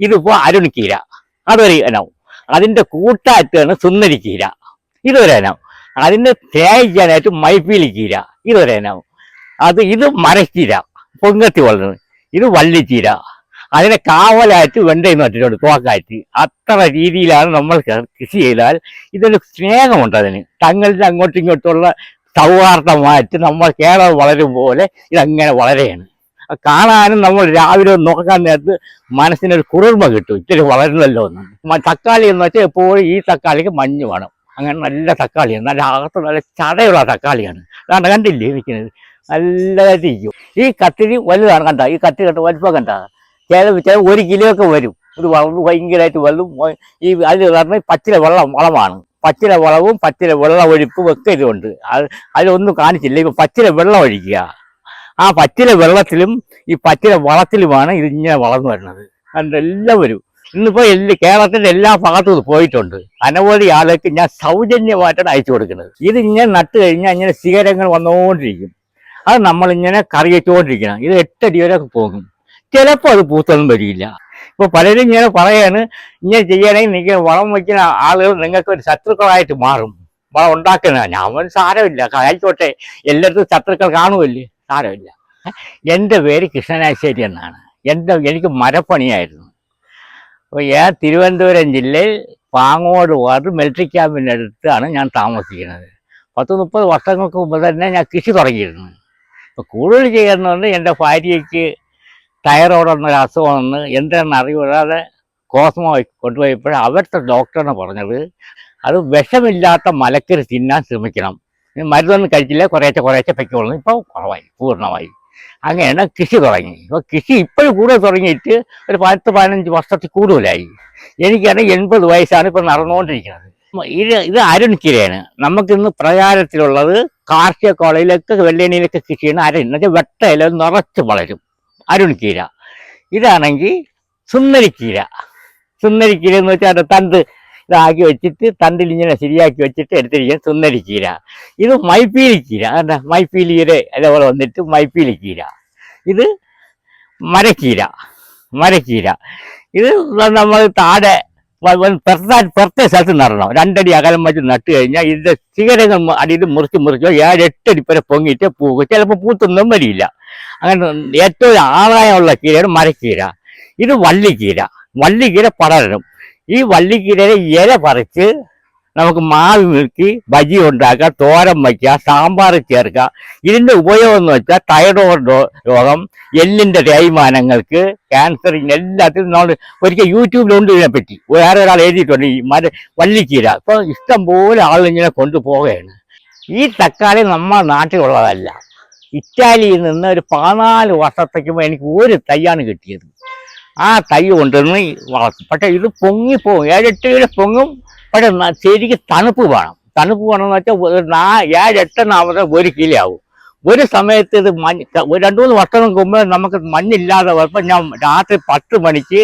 ഇതിപ്പോ അരുണിക്കീര അതൊരു ഇനം. അതിന്റെ കൂട്ടാറ്റാണ് സുന്ദരിക്കീര ഇതൊരു ഇനം. അതിന്റെ തേയ്ക്കാനായിട്ട് മൈപ്പീലിക്കീര ഇതൊരു ഇനം. അത് ഇത് മരക്കീര. പൊങ്ങത്തി വളർന്ന്. ഇത് വള്ളിക്കീര അതിനെ കാവലായിട്ട് വെണ്ടയിൽ വെച്ചിട്ടുണ്ട് തോക്കായിട്ട്. അത്ര രീതിയിലാണ് നമ്മൾ കൃഷി ചെയ്താൽ ഇതൊരു സ്നേഹമുണ്ട് അതിന്. തങ്ങളുടെ അങ്ങോട്ടും ഇങ്ങോട്ടുള്ള സൗഹാർദ്ദമായിട്ട് നമ്മൾ കേരളം വളരും പോലെ ഇതങ്ങനെ വളരെയാണ്. കാണാനും നമ്മൾ രാവിലെ നോക്കാൻ നേരത്ത് മനസ്സിനൊരു കുളിർമ കിട്ടും. ഇത്തിരി വളരുന്നല്ലോ എന്ന്. തക്കാളി എന്ന് വെച്ചാൽ എപ്പോഴും ഈ തക്കാളിക്ക് മഞ്ഞ് വേണം. അങ്ങനെ നല്ല തക്കാളിയാണ്. നല്ല അകത്ത് നല്ല ചടയുള്ള തക്കാളിയാണ്. കണ്ട കണ്ടില്ലേ ഇരിക്കുന്നത് നല്ലതായിട്ട് ഇരിക്കും. ഈ കത്തിരി വലുതാണ് കണ്ട? ഈ കത്തിരി കണ്ട വലുപ്പം കണ്ട? ചില ചില ഒരു കിലോ ഒക്കെ വരും. ഇത് വളർന്ന് ഭയങ്കരമായിട്ട് വലുതും ഈ അതിൽ പറഞ്ഞ പച്ചില വെള്ളം വളമാണ്. പച്ചില വളവും പച്ചില വെള്ളം ഒഴിപ്പും ഒക്കെ ഇതുണ്ട് അത് അതിലൊന്നും കാണിച്ചില്ല. ഇപ്പൊ പച്ചില വെള്ളം ഒഴിക്കുക. ആ പച്ചില വെള്ളത്തിലും ഈ പച്ചില വളത്തിലുമാണ് ഇതിങ്ങനെ വളർന്നു വരുന്നത്. അതുകൊണ്ട് എല്ലാം വരും ഇന്നിപ്പോ എല്ലാ കേരളത്തിന്റെ എല്ലാ ഭാഗത്തും പോയിട്ടുണ്ട്. അനവധി ആളുകൾക്ക് ഞാൻ സൗജന്യമായിട്ടാണ് അയച്ചു കൊടുക്കുന്നത്. ഇത് ഇങ്ങനെ നട്ട് കഴിഞ്ഞാൽ ഇങ്ങനെ ശിഖരങ്ങൾ വന്നുകൊണ്ടിരിക്കും. അത് നമ്മളിങ്ങനെ കറി വെച്ചുകൊണ്ടിരിക്കണം ഇത് എട്ടടി വരെ പോകും. ചിലപ്പോൾ അത് പൂത്തൊന്നും വരില്ല. ഇപ്പൊ പലരും ഇങ്ങനെ പറയാണ് ഇങ്ങനെ ചെയ്യണമെങ്കിൽ നിങ്ങൾ വളം വയ്ക്കുന്ന ആളുകൾ നിങ്ങൾക്ക് ഒരു ശത്രുക്കളായിട്ട് മാറും. വളം ഉണ്ടാക്കുന്ന ഞാൻ സാരമില്ല. ആയിക്കോട്ടെ എല്ലായിടത്തും ശത്രുക്കൾ കാണുമല്ലേ? സാരമില്ല. എന്റെ പേര് കൃഷ്ണനാശ്ശേരി എന്നാണ്. എന്റെ എനിക്ക് മരപ്പണിയായിരുന്നു. അപ്പോൾ ഞാൻ തിരുവനന്തപുരം ജില്ലയിൽ പാങ്ങോട് വാർഡ് മിലിറ്ററി ക്യാമ്പിന്റെ അടുത്താണ് ഞാൻ താമസിക്കുന്നത്. പത്ത് മുപ്പത് വർഷങ്ങൾക്ക് മുമ്പ് തന്നെ ഞാൻ കൃഷി തുടങ്ങിയിരുന്നു. അപ്പോൾ കൂടുതൽ ചെയ്യുന്നതുകൊണ്ട് എന്റെ ഭാര്യയ്ക്ക് തൈറോയ്ഡ് എന്നൊരു അസുഖം വന്ന് എന്താണെന്ന് അറിവിടാതെ കോസ്മോ കൊണ്ടുപോയപ്പോൾ അവിടുത്തെ ഡോക്ടറിനെ പറഞ്ഞത് അത് വിഷമില്ലാത്ത മലക്കറി തിന്നാൻ ശ്രമിക്കണം. മരുന്നൊന്നും കഴിച്ചില്ല കുറേശ്ശെ കുറേശ്ശെ പൊയ്ക്കോളും ഇപ്പോൾ കുറവായി പൂർണമായി. അങ്ങനെയാണ് കൃഷി തുടങ്ങി. അപ്പോൾ കൃഷി ഇപ്പോഴും കൂടെ തുടങ്ങിയിട്ട് ഒരു പത്ത് പതിനഞ്ച് വർഷത്തിൽ കൂടുതലായി. എനിക്കാണെങ്കിൽ എൺപത് വയസ്സാണ് ഇപ്പോൾ നടന്നുകൊണ്ടിരിക്കുന്നത്. ഇത് ഇത് അരുൺകിരയാണ്. നമുക്കിന്ന് പ്രചാരത്തിലുള്ളത് കാർഷിക കോളേജിലൊക്കെ വെള്ളേണിയിലൊക്കെ കൃഷി ചെയ്യുന്ന അരുൺ. എന്നുവെച്ചാൽ വെട്ടയില നിറച്ച് വളരും. അരുൺകീര. ഇതാണെങ്കിൽ സുന്ദരിക്കീര. സുന്ദരിക്കീര എന്ന് വെച്ചാൽ തണ്ട് ഇതാക്കി വെച്ചിട്ട് തണ്ടിൽ ഇങ്ങനെ ശരിയാക്കി വെച്ചിട്ട് എടുത്തിരിക്കുന്ന ചീര. ഇത് മൈപ്പീലി ചീര. എന്താ മൈപ്പീലിയുടെ അതേപോലെ വന്നിട്ട് മൈപ്പീലി ചീര. ഇത് മരക്കീര മരക്കീര ഇത് നമ്മൾ താഴെ പെർത്താൻ പെർത്ത സ്ഥലത്ത് നടണം. രണ്ടടി അകലം വെച്ച് നട്ട് കഴിഞ്ഞാൽ ഇതിന്റെ ശിഖരങ്ങൾ അടിയിൽ മുറിച്ച് മുറിച്ചോ ഏഴ് എട്ടടി വരെ പൊങ്ങിയിട്ട് പൂക്കും ചിലപ്പോൾ പൂത്തൊന്നും വരില്ല. അങ്ങനെ ഏറ്റവും ആദായമുള്ള കീരയാണ് മരക്കീര ഇത് വള്ളിക്കീര വള്ളിക്കീര പടരണം. ഈ വള്ളിക്കിടയിലെ ഇല പറിച്ച് നമുക്ക് മാവ് മുറുക്കി ബജി ഉണ്ടാക്കുക തോരൻ വയ്ക്കുക സാമ്പാർ ചേർക്കുക. ഇതിന്റെ ഉപയോഗം എന്ന് വെച്ചാൽ തൈറോയ്ഡ് രോഗം എല്ലിന്റെ തേയ്മാനങ്ങൾക്ക് ക്യാൻസറിങ് എല്ലാത്തിനും നമ്മൾ ഒരിക്കൽ യൂട്യൂബിലുണ്ട് ഇതിനെപ്പറ്റി വേറെ ഒരാൾ എഴുതിയിട്ടുണ്ട് ഈ മര വള്ളിക്കീര. ഇപ്പൊ ഇഷ്ടംപോലെ ആളിങ്ങനെ കൊണ്ടുപോവുകയാണ്. ഈ തക്കാളി നമ്മുടെ നാട്ടിലുള്ളതല്ല. ഇറ്റാലിയിൽ നിന്ന് ഒരു പതിനാല് വർഷത്തേക്ക് എനിക്ക് ഒരു തൈയാണ് കിട്ടിയത്. ആ തൈ കൊണ്ടുവന്ന് വളർത്തും. പക്ഷെ ഇത് പൊങ്ങിപ്പോകും ഏഴെട്ട് കിലോ പൊങ്ങും. പക്ഷെ ശരിക്ക് തണുപ്പ് വേണം. തണുപ്പ് വേണമെന്ന് വെച്ചാൽ നാ ഏഴെട്ടെണ്ണാമത്തെ ഒരു കിലോ ആവും. ഒരു സമയത്ത് ഇത് മഞ്ഞ് ഒരു രണ്ട് മൂന്ന് വർഷം മുമ്പ് നമുക്ക് മഞ്ഞില്ലാതെ വന്നപ്പോൾ ഞാൻ രാത്രി പത്ത് മണിക്ക്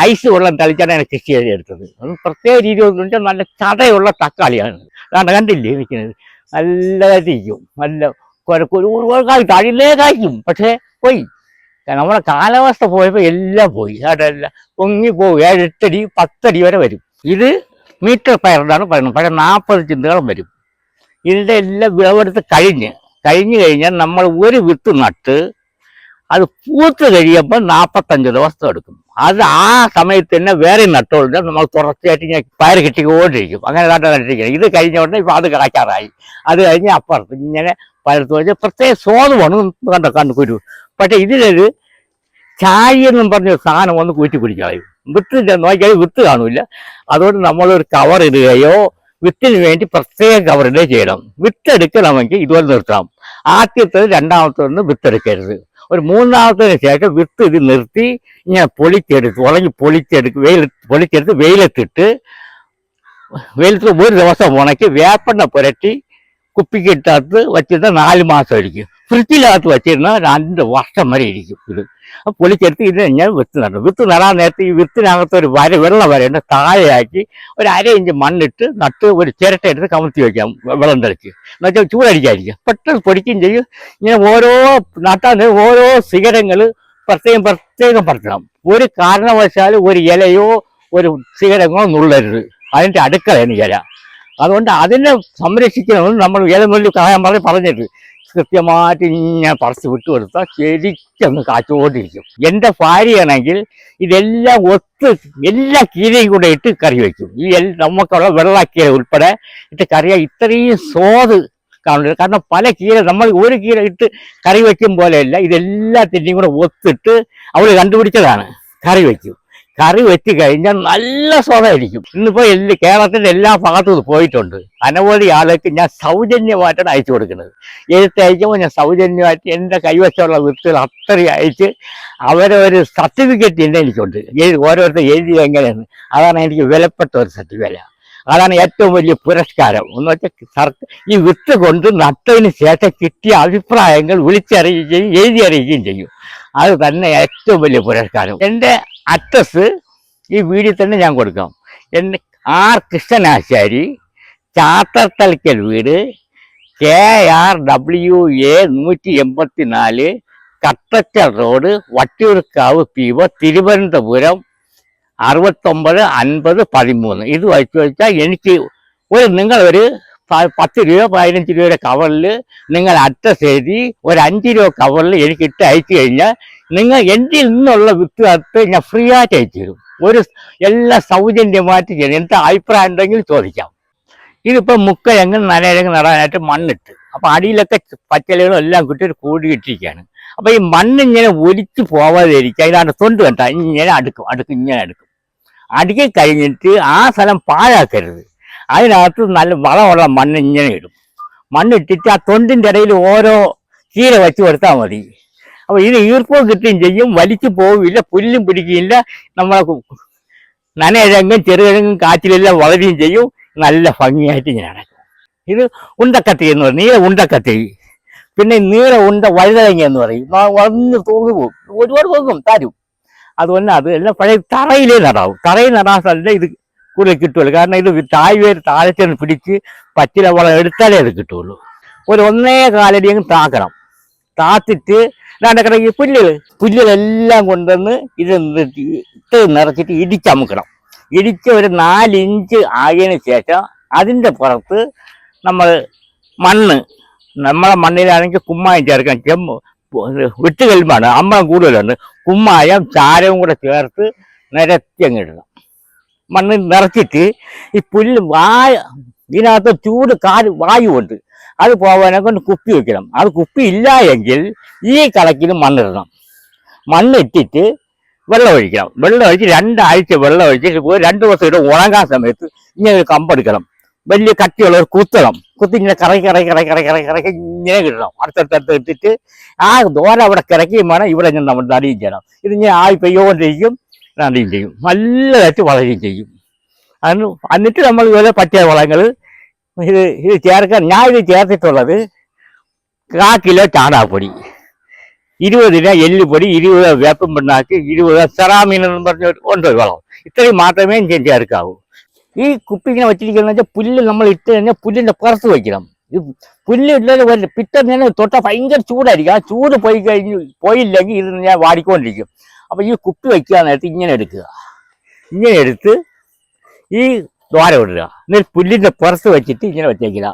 ഐസ് വെള്ളം തളിച്ചാണ് ഞാൻ കൃഷി ചെയ്തെടുത്തത് അത് പ്രത്യേക രീതി വെച്ചാൽ നല്ല ചതയുള്ള തക്കാളിയാണ്. അതാണ് കണ്ടില്ലേ നിൽക്കുന്നത്? നല്ലതായിട്ട് ഇരിക്കും. നല്ല കുഴപ്പം ഒരു കായ് താഴിലേ കായ്ക്കും. പക്ഷേ പോയി. നമ്മുടെ കാലാവസ്ഥ പോയപ്പോൾ എല്ലാം പോയി. അതെല്ലാം പൊങ്ങി പോകും. ഏഴെട്ടടി പത്തടി വരെ വരും. ഇത് മീറ്റർ പയറിനാണ് പറയുന്നത്. പക്ഷേ നാൽപ്പത് ചിന്തകളും വരും. ഇതിന്റെ എല്ലാം വിളവെടുത്ത് കഴിഞ്ഞ് കഴിഞ്ഞ് കഴിഞ്ഞാൽ നമ്മൾ ഒരു വിത്ത് നട്ട് അത് പൂത്ത് കഴിയുമ്പോൾ നാൽപ്പത്തഞ്ച് ദിവസം എടുക്കും. അത് ആ സമയത്ത് തന്നെ വേറെ നട്ടുകൊണ്ട് നമ്മൾ തുടർച്ചയായിട്ട് ഇങ്ങനെ പയർ കിട്ടിക്കൊണ്ടിരിക്കും. അങ്ങനെ നട്ട് നട്ടിരിക്കുന്നത് ഇത് കഴിഞ്ഞ ഉടനെ ഇപ്പം അത് കായ്ക്കാറായി അത് കഴിഞ്ഞ് അപ്പുറത്ത് ഇങ്ങനെ പയർ തോന്നിച്ച് പ്രത്യേക സ്വാദമാണ്. കണ്ടോ കണ്ടു കുരു. പക്ഷെ ഇതിലൊരു ചായ എന്നും പറഞ്ഞ സാധനം ഒന്ന് കൂറ്റി പിടിക്കളയും വിത്ത് നോക്കിയാൽ വിത്ത് കാണൂല അതുകൊണ്ട് നമ്മളൊരു കവർ ഇടുകയോ വിത്തിന് വേണ്ടി പ്രത്യേക ഇടുകയോ ചെയ്യണം. വിത്ത് എടുക്കണമെങ്കിൽ ഇതുപോലെ നിർത്തണം. ആദ്യത്തേത് രണ്ടാമത്തേത് വിത്തെടുക്കരുത്. ഒരു മൂന്നാമത്തതിന് ശേഷം വിത്ത് ഇത് നിർത്തി ഇങ്ങനെ പൊളിച്ചെടുത്ത് ഉണങ്ങി പൊളിച്ചെടുത്ത് വെയിൽ പൊളിച്ചെടുത്ത് വെയിലത്തിട്ട് വെയിലത്ത് ഒരു ദിവസം ഉണക്കി വേപ്പെണ്ണ പുരട്ടി കുപ്പിക്കിട്ടകത്ത് വച്ചിട്ട് നാല് മാസം ഇരിക്കും ഫ്രിഡ്ജിനകത്ത് വെച്ചിരുന്ന രണ്ട് വർഷം വരെ ഇരിക്കും ഇത്. പൊളിച്ചെടുത്ത് ഇത് ഞാൻ വിത്ത് നടണം വിത്ത് നടാൻ നേരത്തെ ഈ വിത്തിനകത്ത് ഒരു വര വെള്ള വരയുണ്ട് താഴെയാക്കി ഒരു അര ഇഞ്ച് മണ്ണിട്ട് നട്ട് ഒരു ചിരട്ട എടുത്ത് കമഴ്ത്തി വയ്ക്കാം വെള്ളം തെളിച്ച്. എന്നുവെച്ചാൽ ചൂടടിക്കാതിരിക്കാം. പെട്ടെന്ന് പൊടിക്കുകയും ചെയ്യും. ഇങ്ങനെ ഓരോ നട്ടാൻ ഓരോ സിഗരങ്ങൾ പ്രത്യേകം പ്രത്യേകം പറിക്കണം. ഒരു കാരണവശാലും ഒരു ഇലയോ ഒരു ശിഖരങ്ങളോ നുള്ളരുത്. അതിന്റെ അടുക്കളയാണ് ഇല. അതുകൊണ്ട് അതിനെ സംരക്ഷിക്കണമെന്ന് നമ്മൾ ഏതെങ്കിലും കളയാൻ പറഞ്ഞ് പറഞ്ഞിട്ട് കൃത്യമായിട്ട് ഇങ്ങനെ പറിച്ച് വിട്ടുകൊടുത്താൽ ശരിക്കങ്ങ് കാച്ചുകൊണ്ടിരിക്കും എന്റെ ഭാര്യയാണെങ്കിൽ ഇതെല്ലാം ഒത്ത് എല്ലാ കീരയും കൂടെ ഇട്ട് കറി വയ്ക്കും ഈ നമുക്കുള്ള വെള്ളക്കീര ഉൾപ്പെടെ ഇട്ട് കറിയാൽ ഇത്രയും സ്വാദ് കാണില്ല കാരണം പല കീര നമ്മൾ ഒരു കീര ഇട്ട് കറി വയ്ക്കും പോലെയല്ല. ഇതെല്ലാത്തിന്റെയും കൂടെ ഒത്തിട്ട് അവൾ കണ്ടുപിടിച്ചതാണ്. കറി വയ്ക്കും കറി വെച്ച് കഴിഞ്ഞാൽ നല്ല സ്വാദായിരിക്കും. ഇന്നിപ്പോ എല്ലാ കേരളത്തിന്റെ എല്ലാ ഭാഗത്തും പോയിട്ടുണ്ട്. അനവധി ആളുകൾക്ക് ഞാൻ സൗജന്യമായിട്ടാണ് അയച്ചു കൊടുക്കുന്നത്. എഴുത്ത് അയക്കുമ്പോൾ ഞാൻ സൗജന്യമായിട്ട് എന്റെ കൈവശമുള്ള വിത്തുകൾ അത്രയും അയച്ച് അവരെ ഒരു സർട്ടിഫിക്കറ്റ് ഉണ്ട് എനിക്കുണ്ട്. എഴുതി ഓരോരുത്തർ എഴുതി എങ്ങനെയാണ് അതാണ് എനിക്ക് വിലപ്പെട്ട ഒരു സർട്ടിഫിക്കറ്റ് അതാണ് ഏറ്റവും വലിയ പുരസ്കാരം. എന്ന് വെച്ചാൽ ഈ വിത്ത് കൊണ്ട് നട്ടതിന് ശേഷം കിട്ടിയ അഭിപ്രായങ്ങൾ വിളിച്ചറിയിക്കുകയും എഴുതി അറിയിക്കുകയും ചെയ്യും. അത് തന്നെ ഏറ്റവും വലിയ പുരസ്കാരം. എന്റെ അഡ്രസ് ഈ വീഡിയോ തന്നെ ഞാൻ കൊടുക്കാം. എന്റെ ആർ കൃഷ്ണനാശാരി ചാത്തത്തലക്കൽ വീട് കെ ആർ ഡബ്ല്യു എ നൂറ്റി എൺപത്തി നാല് Kattachal road Vattiyoorkavu P O Thiruvananthapuram അറുപത്തൊമ്പത് അൻപത് പതിമൂന്ന്. ഇത് വായിച്ചു വെച്ചാൽ എനിക്ക് ഒരു നിങ്ങളൊരു പത്ത് രൂപ പതിനഞ്ച് രൂപയുടെ കവറിൽ നിങ്ങൾ അഡ്രസ് എഴുതി ഒരു അഞ്ച് രൂപ കവറിൽ എനിക്ക് ഇട്ട് അയച്ചു കഴിഞ്ഞാൽ നിങ്ങൾ എന്റെ നിന്നുള്ള വിത്ത് ഞാൻ ഫ്രീ ആയിട്ട് അയച്ചു തരും? ഒരു എല്ലാം സൗജന്യമായിട്ട് ചെയ്യണം എന്താ അഭിപ്രായം ഉണ്ടെങ്കിൽ ചോദിക്കാം. ഇതിപ്പോൾ മുക്കയങ്ങ് നനയങ്ങ് നടാനായിട്ട് മണ്ണിട്ട്. അപ്പം അടിയിലൊക്കെ പച്ചലുകളും എല്ലാം കിട്ടി ഒരു കൂടി കിട്ടിയിരിക്കുകയാണ്. അപ്പം ഈ മണ്ണിങ്ങനെ ഒലിച്ച് പോവാതെ ഇരിക്കുക ഇതാണ് തൊണ്ട് കണ്ട. ഇങ്ങനെ അടുക്കും അടുക്കും ഇങ്ങനെ അടുക്കും. അടുക്കി കഴിഞ്ഞിട്ട് ആ സ്ഥലം പാഴാക്കരുത്. അതിനകത്ത് നല്ല വളമുള്ള മണ്ണ് ഇങ്ങനെ ഇടും. മണ്ണിട്ടിട്ട് ആ തൊണ്ടിന്റെ ഇടയിൽ ഓരോ ചീര വെച്ച് കൊടുത്താൽ മതി. അപ്പോൾ ഇത് ഈർപ്പം കിട്ടുകയും ചെയ്യും വലിച്ചു പോവില്ല പുല്ലും പിടിക്കുകയില്ല നമ്മളെ നനയിഴങ്ങും ചെറുകിഴങ്ങും കാറ്റിലെല്ലാം വളരുകയും ചെയ്യും. നല്ല ഭംഗിയായിട്ട് ഇങ്ങനെ നടക്കും. ഇത് ഉണ്ടക്കത്തി എന്ന് പറയും നീല ഉണ്ടക്കത്തി. പിന്നെ നീല ഉണ്ട വഴുതലങ്ങ എന്ന് പറയും. വളർന്ന് തൂങ്ങി പോകും. ഒരുപാട് പോകും തരും. അതുകൊണ്ട് അത് എല്ലാം പഴയ തറയിലേ നടാവും. തറയിൽ നടാൻ സ്ഥലത്ത് ഇത് കൂടുതൽ കിട്ടുള്ളൂ കാരണം ഇത് തായ് പേര് താഴെ ചെന്ന് പിടിച്ച് പച്ചില വളം എടുത്താലേ അത് കിട്ടുള്ളൂ ഒരു ഒന്നേ കാലടി അങ്ങ് താക്കണം. താത്തിട്ട് ഇതാണ്ട് കിടക്കി പുല്ലുകൾ പുല്ലുകളെല്ലാം കൊണ്ടുവന്ന് ഇത് ഇട്ട് നിറച്ചിട്ട് ഇടിച്ചമുക്കണം. ഇടിച്ച് ഒരു നാലിഞ്ച് ആയതിന് ശേഷം അതിന്റെ പുറത്ത് നമ്മൾ മണ്ണ് നമ്മളെ മണ്ണിലാണെങ്കിൽ കുമ്മായം ചേർക്കാം ചെമ്പ് വിട്ട് കല്ലുമാണ് അമ്മളം കൂടുതലുണ്ട്. കുമ്മായം ചാരവും കൂടെ ചേർത്ത് നിരത്തി ഇടണം. മണ്ണ് നിറച്ചിട്ട് ഈ പുല്ല് വായ ഇതിനകത്ത് ചൂട് കാൽ വായുവുണ്ട്. അത് പോകാനെ കൊണ്ട് കുപ്പി വെക്കണം. അത് കുപ്പി ഇല്ല എങ്കിൽ ഈ കണക്കിൽ മണ്ണിടണം. മണ്ണിട്ടിട്ട് വെള്ളം ഒഴിക്കണം. വെള്ളം ഒഴിച്ച് രണ്ടാഴ്ച വെള്ളം ഒഴിച്ചിട്ട് പോയി രണ്ട് ദിവസം ഇട്ട് ഉണങ്ങാൻ സമയത്ത് ഇങ്ങനെ ഒരു കമ്പെടുക്കണം വലിയ കട്ടിയുള്ള ഒരു കുത്തണം കുത്തി ഇങ്ങനെ കറക്കി കറക്കി കറക്കി കറക്കി കറക്കി കറക്കി ഇങ്ങനെ കിട്ടണം അടുത്തടുത്തടുത്ത് ഇട്ടിട്ട് ആ ദോര അവിടെ കിടക്കുകയും വേണം. ഇവിടെ ഞാൻ നമ്മൾ നടുകയും ചെയ്യണം. ഇത് ഇങ്ങനെ ആയി പെയ്യോണ്ടിരിക്കും. നടുകയും ചെയ്യും. നല്ലതായിട്ട് വളരുകയും ചെയ്യും. അതിന് എന്നിട്ട് നമ്മൾ ഇതുപോലെ പറ്റിയ വളങ്ങൾ ഇത് ഇത് ചേർക്കാൻ ഞാൻ ഇത് ചേർത്തിട്ടുള്ളത് കാ കിലോ ചാണകപ്പൊടി. ഇരുപത് രൂപ എല്ലുപൊടി ഇരുപത് വേപ്പം പിണ്ണാക്ക് ഇരുപത് സെറാമീൻ എന്ന് പറഞ്ഞ ഉണ്ട് വളം. ഇത്രയും മാത്രമേ ഞാൻ ചേർക്കാവൂ. ഈ കുപ്പി ഇങ്ങനെ വെച്ചിരിക്കുന്നത് വെച്ചാൽ പുല്ല് നമ്മൾ ഇട്ട് കഴിഞ്ഞാൽ പുല്ലിന്റെ പുറത്ത് വയ്ക്കണം ഈ പുല്ല് ഇല്ലാതെ വരില്ല പിറ്റേന്ന് തൊട്ട ഭയങ്കര ചൂടായിരിക്കും. ആ ചൂട് പോയി കഴിഞ്ഞ് പോയില്ലെങ്കിൽ ഇത് ഞാൻ വാടിക്കൊണ്ടിരിക്കും. അപ്പോൾ ഈ കുപ്പി വയ്ക്കുക നേരത്തെ ഇങ്ങനെ എടുക്കുക. ഇങ്ങനെ എടുത്ത് ഈ ദ്വാരം ഇടുക എന്നിട്ട് പുല്ലിന്റെ പുറത്ത് വെച്ചിട്ട് ഇങ്ങനെ വെച്ചേക്കുക.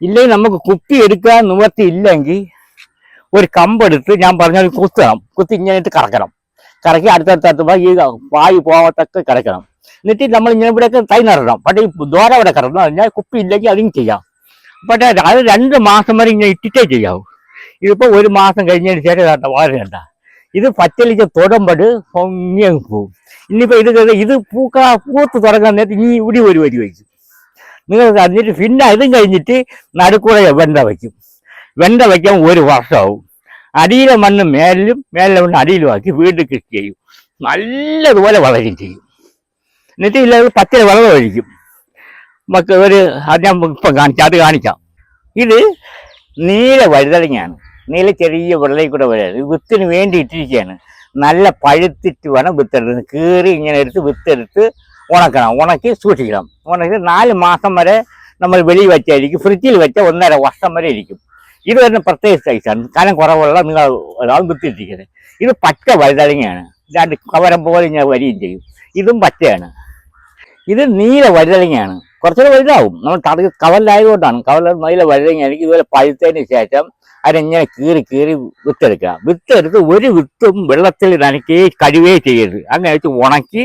ഇല്ലെങ്കിൽ നമുക്ക് കുപ്പി എടുക്കാൻ നിവർത്തി ഇല്ലെങ്കിൽ ഒരു കമ്പെടുത്ത് ഞാൻ പറഞ്ഞ കുത്തണം. കുത്തി ഇങ്ങനെ കറക്കണം. കറക്കി അടുത്തടുത്തടുത്ത് ഈ വായു പോകത്തൊക്കെ കിടക്കണം. എന്നിട്ട് നമ്മൾ ഇങ്ങനെ ഇവിടെയൊക്കെ തൈ നടണം പക്ഷേ ഈ ദ്വാരം ഇവിടെ കിടന്നു. കഴിഞ്ഞാൽ കുപ്പി ഇല്ലെങ്കിൽ അതും ചെയ്യാം. പക്ഷേ അത് രണ്ട് മാസം വരെ ഇങ്ങനെ ഇട്ടിട്ടേ ചെയ്യാവൂ. ഇതിപ്പോൾ ഒരു മാസം കഴിഞ്ഞതിന് ശേഷം കേട്ടോ വളരണ്ട ഇത് പച്ചലിക്ക് തൊടുമ്പോൾ പൊങ്ങി അങ്ങ് പോകും ഇനിയിപ്പോൾ ഇത് ഇത് പൂക്ക പൂത്ത് തുടങ്ങാൻ നേരത്തെ ഇനി ഇവിടെ ഒരു വരി വയ്ക്കും. നിങ്ങൾ കഴിഞ്ഞിട്ട് പിന്നെ ഇതും കഴിഞ്ഞിട്ട് നടുക്കൂടെ വെണ്ട വയ്ക്കും. വെണ്ട വയ്ക്കാൻ ഒരു വർഷമാവും. അടിയിലെ മണ്ണ് മേലിലും മേലിലെ മണ്ണ് അടിയിലുമാക്കി വീണ്ടും കൃഷി ചെയ്യും. നല്ലതുപോലെ വളരും ചെയ്യും. എന്നിട്ട് ഇല്ലാതെ പച്ച വെള്ളം ഒഴിക്കും. നമുക്ക് ഒരു അത് ഞാൻ ഇപ്പം കാണിക്കാം അത് കാണിക്കാം. ഇത് നീല വഴുതലങ്ങയാണ് നീല ചെറിയ വെള്ളയിൽ കൂടെ ഇത് വിത്തിന് വേണ്ടി ഇട്ടിരിക്കുകയാണ് നല്ല പഴുത്തിട്ട് വേണം വിത്തെടുത്ത് കീറി ഇങ്ങനെ എടുത്ത് വിത്തെടുത്ത് ഉണക്കണം. ഉണക്കി സൂക്ഷിക്കണം. ഉണക്കി നാല് മാസം വരെ നമ്മൾ വെളിയിൽ വെച്ചായിരിക്കും. ഫ്രിഡ്ജിൽ വെച്ച ഒന്നര വർഷം വരെ ഇരിക്കും. ഇത് വരുന്ന പ്രത്യേക സൈസാണ് കനം കുറവുള്ള നിങ്ങൾ ഒരാൾ വിത്തിട്ടിരിക്കുന്നത് ഇത് പച്ച വഴുതലങ്ങയാണ് രണ്ട് കവരം പോലെ ഞാൻ വരികയും ചെയ്യും. ഇതും പച്ചയാണ്. ഇത് നീല വഴുതലങ്ങയാണ് കുറച്ചുകൂടെ വലുതാവും. നമ്മൾ തട കവലിലായതുകൊണ്ടാണ് കവല നീല എനിക്ക് ഇതുപോലെ പഴുത്തതിന് ശേഷം അതിനെങ്ങനെ കീറി കീറി വിത്തെടുക്കുക വിത്തെടുത്ത് ഒരു വിത്തും വെള്ളത്തിൽ നനയ്ക്ക് കഴിവേ ചെയ്യരുത്. അങ്ങനെ വെച്ച് ഉണക്കി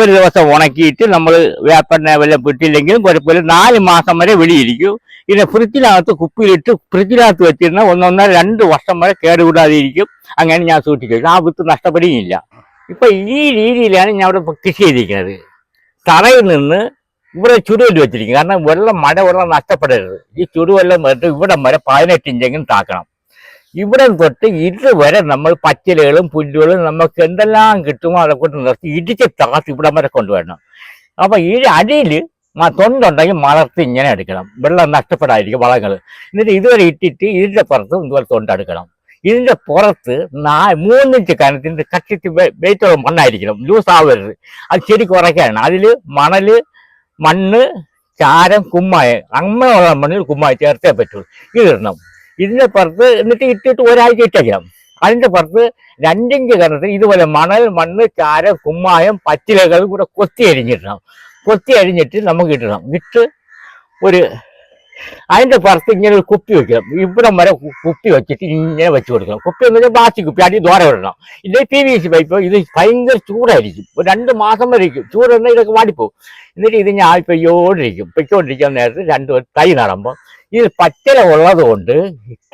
ഒരു ദിവസം ഉണക്കിയിട്ട് നമ്മൾ വേപ്പറിനെ വല്ല വിട്ടില്ലെങ്കിലും കുഴപ്പമില്ല. നാല് മാസം വരെ വെളിയിരിക്കും. ഇതിനെ ഫ്രിഡ്ജിനകത്ത് കുപ്പിയിലിട്ട് ഫ്രിഡ്ജിനകത്ത് വെച്ചിരുന്ന ഒന്നൊന്നര രണ്ട് വർഷം വരെ കേടുകൂടാതെ ഇരിക്കും അങ്ങനെ ഞാൻ സൂക്ഷിച്ചു. ആ വിത്ത് നഷ്ടപ്പെടുകയില്ല. ഇപ്പൊ ഈ രീതിയിലാണ് ഞാൻ അവിടെ കൃഷി ചെയ്തിരിക്കുന്നത്. തറയിൽ നിന്ന് ഇവിടെ ചുടുവെല്ലം വെച്ചിരിക്കും. കാരണം വെള്ളം മഴ വെള്ളം നഷ്ടപ്പെടരുത്. ഈ ചുടുവെള്ളം വന്നിട്ട് ഇവിടെ വരെ പതിനെട്ട് ഇഞ്ചെങ്കിലും താക്കണം. ഇവിടെ തൊട്ട് ഇത് വരെ നമ്മൾ പച്ചിലകളും പുല്ലുകളും നമുക്ക് എന്തെല്ലാം കിട്ടുമോ അതൊക്കെ കൊണ്ട് നിർത്തി ഇടിച്ച് താത്തി ഇവിടെ വരെ കൊണ്ടുവരണം. അപ്പൊ ഈ അടിയിൽ തൊണ്ടുണ്ടെങ്കിൽ മലർത്തി ഇങ്ങനെ എടുക്കണം. വെള്ളം നഷ്ടപ്പെടാതിരിക്കും വളങ്ങൾ എന്നിട്ട് ഇതുവരെ ഇട്ടിട്ട് ഇതിന്റെ പുറത്ത് ഇതുപോലെ തൊണ്ടെടുക്കണം ഇതിന്റെ പുറത്ത് നാ മൂന്നിഞ്ച് കനത്തിന്റെ കട്ടിട്ട് വെയിറ്റുള്ള മണ്ണായിരിക്കണം. ലൂസ് ആവരുത് അത് ശരി കുറയ്ക്കാനാണ് അതിൽ മണൽ മണ്ണ് ചാരം കുമ്മായ. അങ്ങനെയുള്ള മണ്ണിൽ കുമ്മായ ചേർത്തേ പറ്റുള്ളൂ. ഇതിടണം ഇതിന്റെ പുറത്ത് എന്നിട്ട് ഇട്ടിട്ട് ഒരാഴ്ച ഇട്ടേക്കാം. അതിന്റെ പുറത്ത് രണ്ടിഞ്ച് കനത്തിൽ ഇതുപോലെ മണൽ മണ്ണ് ചാരം കുമ്മായം പച്ചിലകൾ കൂടെ കൊത്തി അരിഞ്ഞിടണം. കൊത്തി അരിഞ്ഞിട്ട് നമുക്ക് ഇടണം. ഇട്ട് ഒരു അതിന്റെ പുറത്ത് ഇങ്ങനെ ഒരു കുപ്പി വെക്കണം. ഇവിടം വരെ കുപ്പി വെച്ചിട്ട് ഇങ്ങനെ വെച്ച് കൊടുക്കണം. കുപ്പി എന്ന് വെച്ചാൽ പ്ലാസ്റ്റിക് കുപ്പി അടി ദ്വാരം ഇടണം. ഇല്ല പി വി സി പൈപ്പ് ഇത് ഭയങ്കര ചൂടായിരിക്കും. ഒരു രണ്ട് മാസം വരെ ഇരിക്കും. ചൂട് എന്നാൽ ഇതൊക്കെ വാടിപ്പോകും എന്നിട്ട് ഇത് ഞാൻ പെയ്യോണ്ടിരിക്കും. പെയ്ച്ചോണ്ടിരിക്കുന്ന നേരത്ത് രണ്ട് തൈ നടുമ്പോൾ ഇത് പച്ചില ഉള്ളത് കൊണ്ട്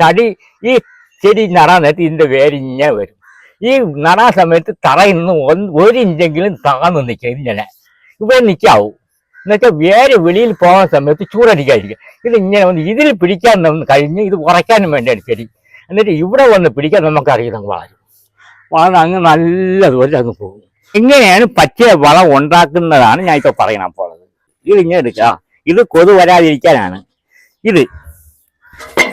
തടി ഈ ചെടി നടാൻ നേരത്ത് ഇതിന്റെ വേരിഞ്ഞ വരും. ഈ നടാൻ സമയത്ത് തറയിൽ നിന്ന് ഒരിഞ്ചെങ്കിലും താന്ന് നിൽക്കും ഇങ്ങനെ ഇവിടെ നിൽക്കാവും എന്നുവെച്ചാൽ വേര് വെളിയിൽ പോകുന്ന സമയത്ത് ചൂടടിക്കാതിരിക്കും ഇത് ഇങ്ങനെ വന്ന് ഇതിൽ പിടിക്കാൻ നമ്മൾ കഴിഞ്ഞ് ഇത് കുറയ്ക്കാനും വേണ്ടിയാണ് ചെടി എന്നിട്ട് ഇവിടെ വന്ന് പിടിക്കാൻ നമുക്കറിയാം അങ്ങ് വളരും. വളർന്ന് അങ്ങ് നല്ലതുപോലെ അങ്ങ് പോകും. ഇങ്ങനെയാണ് പച്ച വളം ഉണ്ടാക്കുന്നതാണ് ഞാൻ ഇപ്പോൾ പറയണം അപ്പോൾ ഇത് ഇങ്ങനെ എടുക്കുക ഇത് കൊതു വരാതിരിക്കാനാണ്. ഇത്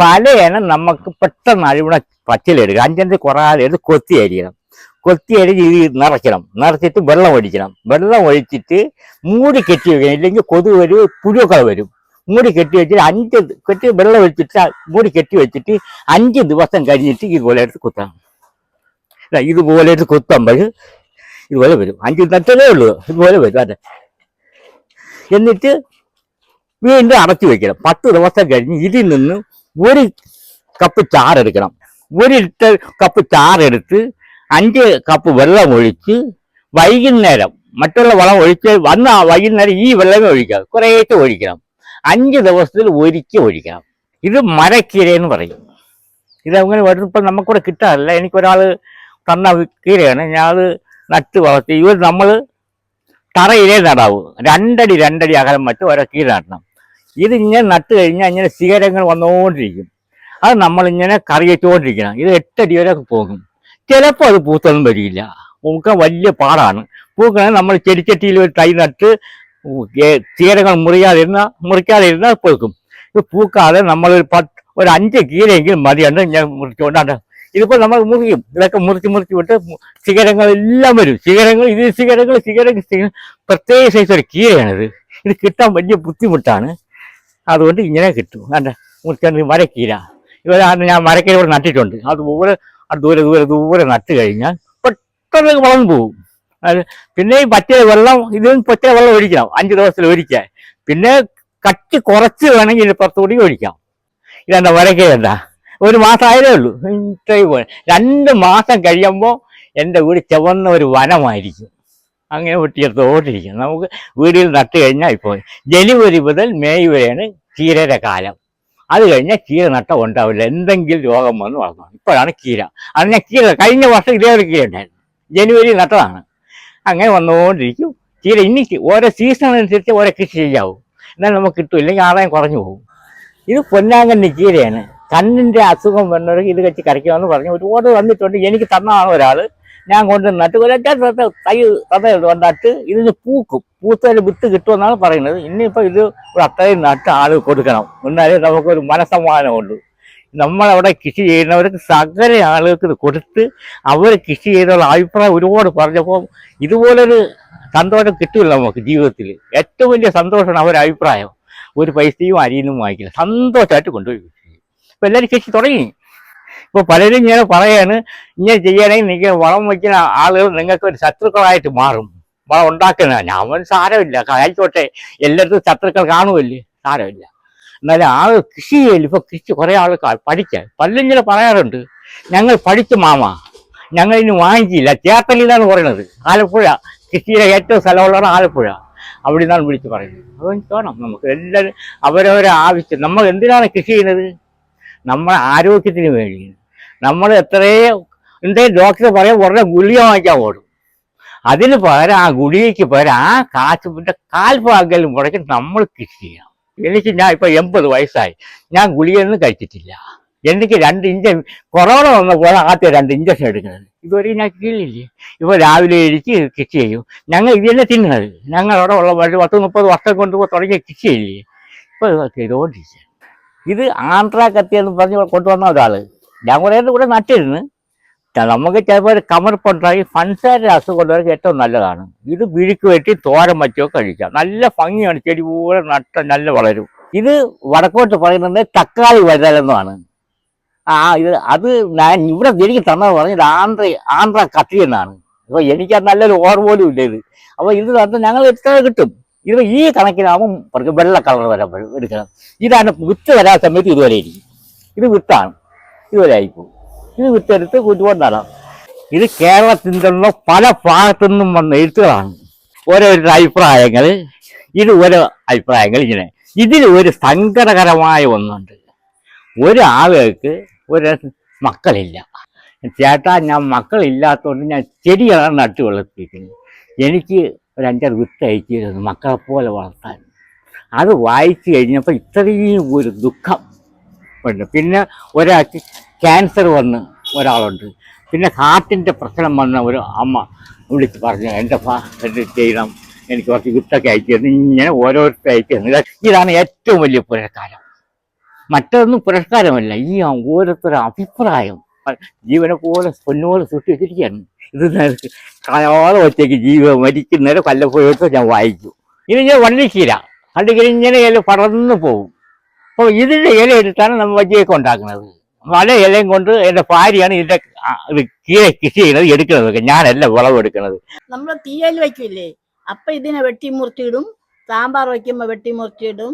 പലയിനം നമുക്ക് പെട്ടെന്ന് അഴിവിടെ പച്ചിലെടുക്കുക അഞ്ചഞ്ച് കുറയാതെ എടുത്ത് കൊത്തി കൊത്തി അരിഞ്ഞ് ഇത് നിറയ്ക്കണം. നിറച്ചിട്ട് വെള്ളം ഒഴിക്കണം. വെള്ളം ഒഴിച്ചിട്ട് മൂടി കെട്ടി വെക്കണം. ഇല്ലെങ്കിൽ കൊതു വരും പുഴുക്കൾ വരും. മൂടി കെട്ടി വെച്ചിട്ട് അഞ്ച് കെട്ടി വെള്ളം ഒഴിച്ചിട്ട് മൂടി കെട്ടി വെച്ചിട്ട് അഞ്ച് ദിവസം കഴിഞ്ഞിട്ട് ഇതുപോലെ എടുത്ത് കുത്താം. ഇതാ ഇതുപോലെ എടുത്ത് കുത്തുമ്പോൾ ഇതുപോലെ വരും. അഞ്ച് നട്ടതേ ഉള്ളൂ. ഇതുപോലെ വരും. അതെ. എന്നിട്ട് വീണ്ടും അടച്ചു വെക്കണം. പത്ത് ദിവസം കഴിഞ്ഞ് ഇതിൽ നിന്ന് ഒരു കപ്പ് ചാറെടുക്കണം ഒരു ലിറ്റർ കപ്പ് ചാറെടുത്ത് അഞ്ച് കപ്പ് വെള്ളം ഒഴിച്ച് വൈകുന്നേരം മറ്റുള്ള വളം ഒഴിച്ച് വന്ന വൈകുന്നേരം ഈ വെള്ളമേ ഒഴിക്കാം കുറേയൊക്കെ ഒഴിക്കണം. അഞ്ച് ദിവസത്തിൽ ഒരിക്കൽ ഒഴിക്കണം. ഇത് മരക്കീര എന്ന് പറയും. ഇത് അങ്ങനെ വരുമ്പോൾ നമുക്കിവിടെ കിട്ടാറില്ല. എനിക്കൊരാൾ തന്ന കീരയാണ്. ഞാൻ അത് നട്ട് വളർത്തി. ഇവർ നമ്മൾ തറയിലേ നടാവൂ. രണ്ടടി രണ്ടടി അകലം വെച്ച് ഓരോ കീര നടണം. ഇത് ഇങ്ങനെ നട്ട് കഴിഞ്ഞാൽ ഇങ്ങനെ ശിഖരങ്ങൾ വന്നുകൊണ്ടിരിക്കും അത് നമ്മളിങ്ങനെ കറിയിച്ചുകൊണ്ടിരിക്കണം ഇത് എട്ടടി വരെ പോകും. ചിലപ്പോൾ അത് പൂത്തൊന്നും വരില്ല. പൂക്കാൻ വലിയ പാടാണ്. പൂക്കളെ നമ്മൾ ചെടിച്ചട്ടിയിൽ ഒരു തൈ നട്ട് ചീരകൾ മുറിയാതിരുന്ന മുറിക്കാതിരുന്നാൽ പൂക്കും. ഇത് പൂക്കാതെ നമ്മളൊരു പത്ത് ഒരു അഞ്ച് കീരെങ്കിലും മതിയുണ്ട് ഞാൻ മുറിച്ചുകൊണ്ടാണ്. ഇതിപ്പോൾ നമ്മൾ മുറിക്കും ഇതൊക്കെ മുറിച്ച് മുറിച്ച് വിട്ട് ശിഖരങ്ങളെല്ലാം വരും. ശിഖരങ്ങൾ ഇത് ശിഖരങ്ങൾ ശിഖരങ്ങൾ ശിഖരം പ്രത്യേക സൈസ് ഒരു കീരയാണിത് ഇത് കിട്ടാൻ വലിയ ബുദ്ധിമുട്ടാണ്. അതുകൊണ്ട് ഇങ്ങനെ കിട്ടും. അല്ല മുറിച്ചാൽ മരക്കീര ഇവരാണ് ഞാൻ മരക്കീര ഇവിടെ നട്ടിട്ടുണ്ട്. അതുപോലെ അത് ദൂരെ ദൂരെ ദൂരെ നട്ട് കഴിഞ്ഞാൽ പെട്ടെന്ന് വളർന്നു പോകും. പിന്നെ ഈ പച്ച വെള്ളം ഇതിനും പച്ച വെള്ളം ഒഴിക്കണം. അഞ്ച് ദിവസത്തിൽ ഒഴിക്കാൻ. പിന്നെ കട്ടി കുറച്ച് വേണമെങ്കിൽ പുറത്തുകൂടി ഒഴിക്കാം. ഇതെന്താ വരക്കേണ്ട ഒരു മാസം ആയതേ ഉള്ളൂ. രണ്ട് മാസം കഴിയുമ്പോൾ എന്റെ വീട് ചുവന്ന ഒരു വനമായിരിക്കും. അങ്ങനെ വെട്ടിയെടുത്തോട്ടിരിക്കും നമുക്ക് വീടിൽ നട്ട് കഴിഞ്ഞാൽ ഇപ്പോൾ ജനുവരി മുതൽ മെയ് വരെയാണ് ചീരയുടെ കാലം. അത് കഴിഞ്ഞാൽ കീര നട്ട ഉണ്ടാവില്ല. എന്തെങ്കിലും രോഗം വന്ന് വളർന്നു. ഇപ്പോഴാണ് കീര. അത് ഞാൻ കീര കഴിഞ്ഞ വർഷം ഇതേ ഒരു ഉണ്ടായിരുന്നു. ജനുവരി നട്ടതാണ്. അങ്ങനെ വന്നുകൊണ്ടിരിക്കും. കീര ഇനി ഓരോ സീസൺ അനുസരിച്ച് ഓരോ കൃഷി ചെയ്യാവൂ. എന്നാൽ നമുക്ക് കിട്ടും. ഇല്ലെങ്കിൽ ആദായം കുറഞ്ഞു പോകും. ഇത് പൊന്നാങ്കണ്ണി കീരയാണ്. കണ്ണിന്റെ അസുഖം വന്നവർക്ക് ഇത് വെച്ച് കരയ്ക്കാമെന്ന് പറഞ്ഞു ഒരുപാട് വന്നിട്ടുണ്ട്. എനിക്ക് തന്നതാണ് ഒരാൾ ഞാൻ കൊണ്ട് നട്ട്. ഒരൊറ്റ തൈ തത്ത നട്ട് ഇതിന് പൂക്കും. പൂത്തതിൽ വിത്ത് കിട്ടുമെന്നാണ് പറയുന്നത്. ഇനിയിപ്പോൾ ഇത് ഒരു അത്രയും നട്ട് ആൾ കൊടുക്കണം. എന്നാലേ നമുക്കൊരു മനസമാധാനമുള്ളൂ നമ്മളവിടെ കൃഷി ചെയ്യുന്നവർക്ക് സകല ആളുകൾക്ക് ഇത് കൊടുത്ത് അവർ കൃഷി ചെയ്തുള്ള അഭിപ്രായം ഒരുപാട് പറഞ്ഞപ്പോൾ ഇതുപോലൊരു സന്തോഷം കിട്ടില്ല നമുക്ക് ജീവിതത്തിൽ ഏറ്റവും വലിയ സന്തോഷമാണ് അവരുടെ അഭിപ്രായം. ഒരു പൈസയും അരിയിലും വാങ്ങിക്കില്ല. സന്തോഷമായിട്ട് കൊണ്ടുപോയി ഇപ്പം എല്ലാവരും കൃഷി തുടങ്ങി. ഇപ്പൊ പലരും ഇങ്ങനെ പറയാണ് ഇങ്ങനെ ചെയ്യണമെങ്കിൽ നിങ്ങൾ വളം വയ്ക്കുന്ന ആളുകൾ നിങ്ങൾക്ക് ഒരു ശത്രുക്കളായിട്ട് മാറും. വളം ഉണ്ടാക്കുന്ന ഞാൻ സാരമില്ല കഴിച്ചോട്ടെ എല്ലായിടത്തും ശത്രുക്കൾ കാണുമല്ലേ? സാരമില്ല. എന്നാലും ആൾ കൃഷി ചെയ്യൽ ഇപ്പൊ കൃഷി കുറെ ആൾക്കാർ പഠിക്കാൻ പലരും ഇങ്ങനെ പറയാറുണ്ട് ഞങ്ങൾ പഠിച്ചു മാമ ഞങ്ങൾ ഇനി വാങ്ങിച്ചില്ല ചേർത്തലിന്നാണ് പറയുന്നത്. ആലപ്പുഴ കൃഷിയിലെ ഏറ്റവും സ്ഥലമുള്ളതാണ് ആലപ്പുഴ. അവിടെ നിന്നാണ് വിളിച്ച് പറയുന്നത്. അത് വേണം നമുക്ക് എല്ലാവരും അവരവരെ ആവശ്യം നമ്മൾ എന്തിനാണ് കൃഷി ചെയ്യുന്നത്? നമ്മുടെ ആരോഗ്യത്തിന് വേണ്ടി നമ്മൾ എത്രയോ എന്തെങ്കിലും ഡോക്ടർ പറയാൻ ഉടനെ ഗുളിക വാങ്ങിക്കാൻ ഓടും. അതിന് പകരം ആ ഗുളികയ്ക്ക് പകരം ആ കാശുപിന്റെ കാൽഭാഗം മുടക്കി നമ്മൾ കൃഷി ചെയ്യണം. എനിക്ക് ഞാൻ ഇപ്പം എൺപത് വയസ്സായി. ഞാൻ ഗുളികയൊന്നും കഴിച്ചിട്ടില്ല. എനിക്ക് രണ്ട് ഇഞ്ചക്ഷൻ കൊറോണ വന്നപ്പോൾ ആദ്യം രണ്ട് ഇഞ്ചക്ഷൻ എടുക്കുന്നത്. ഇതുവരെ ഞാൻ കീഴില്ലേ ഇപ്പൊ രാവിലെ എഴുതി കൃഷി ചെയ്യും. ഞങ്ങൾ ഇത് തന്നെ തിന്നുന്നത്. ഞങ്ങളവിടെ ഉള്ള വഴി പത്ത് മുപ്പത് വർഷം കൊണ്ട് തുടങ്ങിയ കൃഷി ചെയ്യില്ലേ ഇപ്പൊ ഇത് ചെയ്തുകൊണ്ടിരിക്കുക ഇത് ആന്ധ്ര കത്തി എന്ന് പറഞ്ഞ് കൊണ്ടുവന്ന ഒരാൾ. ഞാൻ കുറേ കൂടെ നട്ടിരുന്നു നമുക്ക് ചിലപ്പോൾ കമർപ്പുണ്ടായി ഫൺസാരുടെ അസുഖം ഉള്ളവർക്ക് ഏറ്റവും നല്ലതാണ്. ഇത് വിഴുക്ക് വെട്ടി തോരൻ വച്ചോ കഴിക്കാം. നല്ല ഭംഗിയാണ്. ചെടി പോലെ നട്ട നല്ല വളരും. ഇത് വടക്കോട്ട് പറയുന്നത് തക്കാളി വരലെന്നാണ് ആ ഇത് അത് ഞാൻ ഇവിടെ എനിക്ക് തന്നത് പറഞ്ഞത് ആന്ധ്ര ആന്ധ്ര കത്തി എന്നാണ്. അപ്പോൾ എനിക്ക് നല്ലൊരു ഓർ പോലും ഇല്ല ഇത്. അപ്പോൾ ഇത് തന്നെ ഞങ്ങൾ എത്ര കിട്ടും. ഇത് ഈ അവർക്ക് വെള്ള കളർ വരാൻ എടുക്കണം. ഇതാണ് വിത്ത് വരാൻ സമയത്ത് ഇതുവരെ ഇരിക്കും ഇത് വിത്താണ്. ഇതുവരെ ആയിപ്പോവും ഇത് വിട്ടെടുത്ത് കൂട്ടുകൊണ്ടാണ് ഇത് കേരളത്തിന്റെ പല ഭാഗത്തു നിന്നും വന്ന എഴുത്തുകളാണ്. ഓരോരുടെ അഭിപ്രായങ്ങൾ ഇത് ഓരോ അഭിപ്രായങ്ങൾ ഇങ്ങനെ. ഇതിൽ ഒരു സങ്കടകരമായ ഒന്നുണ്ട്. ഒരു ഒരാളുകൾക്ക് ഒരു മക്കളില്ല. ചേട്ടാ ഞാൻ മക്കളില്ലാത്തതുകൊണ്ട് ഞാൻ ചെടികളാണ് നട്ടു വളർത്തിയിരിക്കുന്നത്. എനിക്ക് ഒരു അഞ്ചാറ് വിത്ത് അയച്ചിരുന്നു മക്കളെ പോലെ വളർത്താൻ. അത് വായിച്ചു കഴിഞ്ഞപ്പോൾ ഇത്രയും ഒരു ദുഃഖം. ഉണ്ട്. പിന്നെ ഒരാൾക്ക് ക്യാൻസർ വന്ന് ഒരാളുണ്ട്. പിന്നെ ഹാർട്ടിന്റെ പ്രശ്നം വന്ന ഒരു അമ്മ വിളിച്ച് പറഞ്ഞു എന്റെ എന്ത് ചെയ്യണം എനിക്ക് കുറച്ച് ഗിഫ്റ്റൊക്കെ അയച്ചു തരുന്നു. ഇങ്ങനെ ഓരോരുത്തർ അയക്കുന്നു ഇതാണ് ഏറ്റവും വലിയ പുരസ്കാരം. മറ്റൊന്നും പുരസ്കാരമല്ല ഈ ഓരോരുത്തരുടെ അഭിപ്രായം. ജീവനെ പോലെ പൊന്നുപോലെ സൃഷ്ടിച്ചിരിക്കുകയാണ് ഇത് കാലോളം ഒറ്റയ്ക്ക് ജീവൻ മരിക്കുന്നവരെ കൊല്ലപ്പോയിട്ട് ഞാൻ വായിക്കും ഇനി ഞാൻ വള്ളിക്കീര വള്ളിക്കീര ഇങ്ങനെ പടർന്നു പോകും. അപ്പോൾ ഇതിന്റെ ഇല എടുത്താണ് നമ്മൾ വജ്ജിയൊക്കെ ഉണ്ടാക്കുന്നത്. പല ഇലയും കൊണ്ട് എന്റെ ഭാര്യയാണ് ഇതിന്റെ ഇത് കീഴെ കൃഷി ചെയ്യുന്നത് എടുക്കുന്നത്. ഞാനല്ല വിളവ് എടുക്കുന്നത്. നമ്മൾ തീയൽ വയ്ക്കില്ലേ? അപ്പൊ ഇതിനെ വെട്ടി മുറിച്ചിടും സാമ്പാർ വയ്ക്കുമ്പോൾ വെട്ടി മുറിച്ചിടും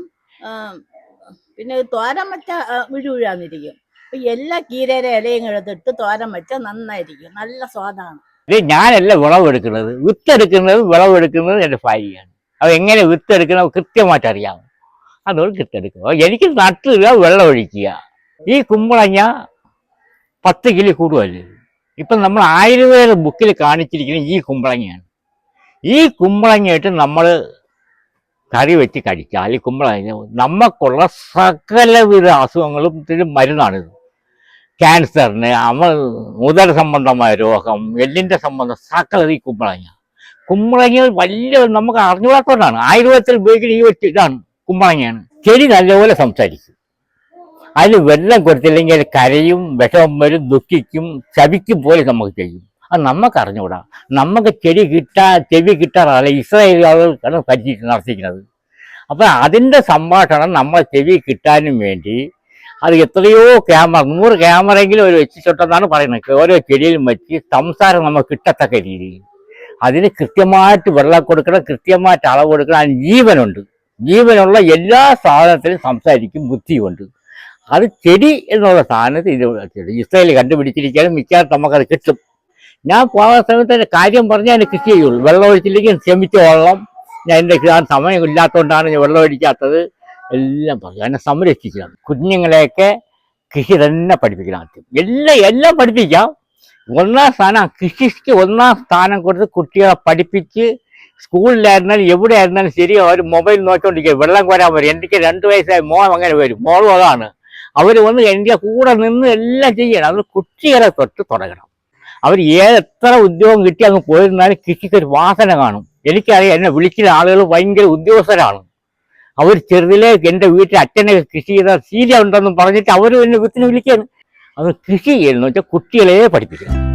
പിന്നെ തോരൻ വെച്ച വിഴുവിഴാന്നിരിക്കും അപ്പം എല്ലാ കീരയുടെ ഇലയും എടുത്തിട്ട് തോരൻ വെച്ചാൽ നന്നായിരിക്കും. നല്ല സ്വാദാണ്. ഇത് ഞാനല്ല വിളവെടുക്കുന്നത് വിത്തെടുക്കുന്നത് വിളവെടുക്കുന്നത് എന്റെ ഭാര്യയാണ്. അത് എങ്ങനെ വിത്തെടുക്കണം കൃത്യമായിട്ട് അറിയാം അതുകൊണ്ട് കിട്ടെടുക്കുക എനിക്ക് നട്ടുക വെള്ളം ഒഴിക്കുക. ഈ കുമ്പളങ്ങ പത്ത് കിലോ കൂടുമല്ലേ ഇപ്പം നമ്മൾ ആയുർവേദ ബുക്കിൽ കാണിച്ചിരിക്കുന്ന ഈ കുമ്പളങ്ങയാണ്. ഈ കുമ്പളങ്ങയായിട്ട് നമ്മൾ കറി വെച്ച് കഴിച്ചാൽ ഈ കുമ്പളങ്ങ നമുക്കുള്ള സകലവിധ അസുഖങ്ങളും ഇതിന് മരുന്നാണിത് ക്യാൻസറിന് അമ ഉദര സംബന്ധമായ രോഗം എല്ലിന്റെ സംബന്ധം സകല ഈ കുമ്പളങ്ങ കുമ്പളങ്ങ വലിയ നമുക്ക് അറിഞ്ഞുകൂടാത്തതുകൊണ്ടാണ്. ആയുർവേദത്തിൽ ഉപയോഗിക്കുന്ന ഈ വെച്ച് ഇതാണ്. കുമ്പളങ്ങയാണ് ചെടി നല്ലപോലെ സംസാരിക്കും. അതിൽ വെള്ളം കൊടുത്തില്ലെങ്കിൽ കരയും വിഷമം വരും ദുഃഖിക്കും ശപിക്കും പോലെ നമുക്ക് ചെയ്യും. അത് നമുക്ക് അറിഞ്ഞുകൂടാ. നമുക്ക് ചെടി കിട്ടാ ചെവി കിട്ടാറല്ല ഇസ്രായേൽ പരിചയം നടത്തിക്കുന്നത് അപ്പം അതിന്റെ സംഭാഷണം നമ്മൾ ചെവി കിട്ടാനും വേണ്ടി അത് എത്രയോ ക്യാമറ നൂറ് ക്യാമറയെങ്കിലും ഒരു വെച്ചിട്ടുണ്ടെന്നാണ് പറയുന്നത്. ഓരോ ചെടിയിലും വെച്ച് സംസാരം നമുക്ക് കിട്ടത്തക്ക രീതിയിൽ. അതിന് കൃത്യമായിട്ട് വെള്ളം കൊടുക്കണം കൃത്യമായിട്ട് അളവ് കൊടുക്കണം. അതിന് ജീവനുണ്ട്. ജീവനുള്ള എല്ലാ സാധനത്തിലും സംസാരിക്കും ബുദ്ധിയുണ്ട് അത് ചെടി എന്നുള്ള സാധനത്തിൽ ഇത് ഇസ്രയേൽ കണ്ടുപിടിച്ചിരിക്കാനും മിക്കവാറും നമുക്കത് കിട്ടും. ഞാൻ പോകുന്ന സമയത്ത് കാര്യം പറഞ്ഞാൽ എനിക്ക് കൃഷി ചെയ്യുള്ളൂ വെള്ളം ഒഴിച്ചില്ലെങ്കിൽ ക്ഷമിച്ച വെള്ളം ഞാൻ എന്റെ സമയം ഇല്ലാത്തതുകൊണ്ടാണ് ഞാൻ വെള്ളം ഒഴിക്കാത്തത്. എല്ലാം പറഞ്ഞു. എന്നെ സംരക്ഷിക്കണം. കുഞ്ഞുങ്ങളെയൊക്കെ കൃഷി തന്നെ പഠിപ്പിക്കണം ആദ്യം. എല്ലാം എല്ലാം പഠിപ്പിക്കാം. ഒന്നാം സ്ഥാനം കൃഷിക്ക് ഒന്നാം സ്ഥാനം കൊടുത്ത് കുട്ടികളെ പഠിപ്പിച്ച് സ്കൂളിലായിരുന്നാലും എവിടെ ആയിരുന്നാലും ശരി അവർ മൊബൈൽ നോക്കിക്കൊണ്ടിരിക്കുക. വെള്ളം കോരാൻ വരും. എനിക്ക് രണ്ട് വയസ്സായി മോൻ അങ്ങനെ വരും. മോളും അതാണ്. അവർ വന്ന് എന്റെ കൂടെ നിന്ന് എല്ലാം ചെയ്യണം. അത് കുട്ടികളെ തൊട്ട് തുടങ്ങണം. അവർ എത്ര ഉദ്യോഗം കിട്ടി അങ്ങ് പോയിരുന്നാലും കൃഷിക്കൊരു വാസന കാണും. എനിക്കറിയാം എന്നെ വിളിക്കുന്ന ആളുകൾ ഭയങ്കര ഉദ്യോഗസ്ഥരാണ്. അവർ ചെറുതിലെ എന്റെ വീട്ടിൽ അച്ഛനെ കൃഷി ചെയ്ത ശീലം ഉണ്ടെന്ന് പറഞ്ഞിട്ട് അവർ എന്നെ വിത്തിന് വിളിക്കാൻ അത് കൃഷി ചെയ്യുന്നു വെച്ചാൽ കുട്ടികളെ പഠിപ്പിക്കണം.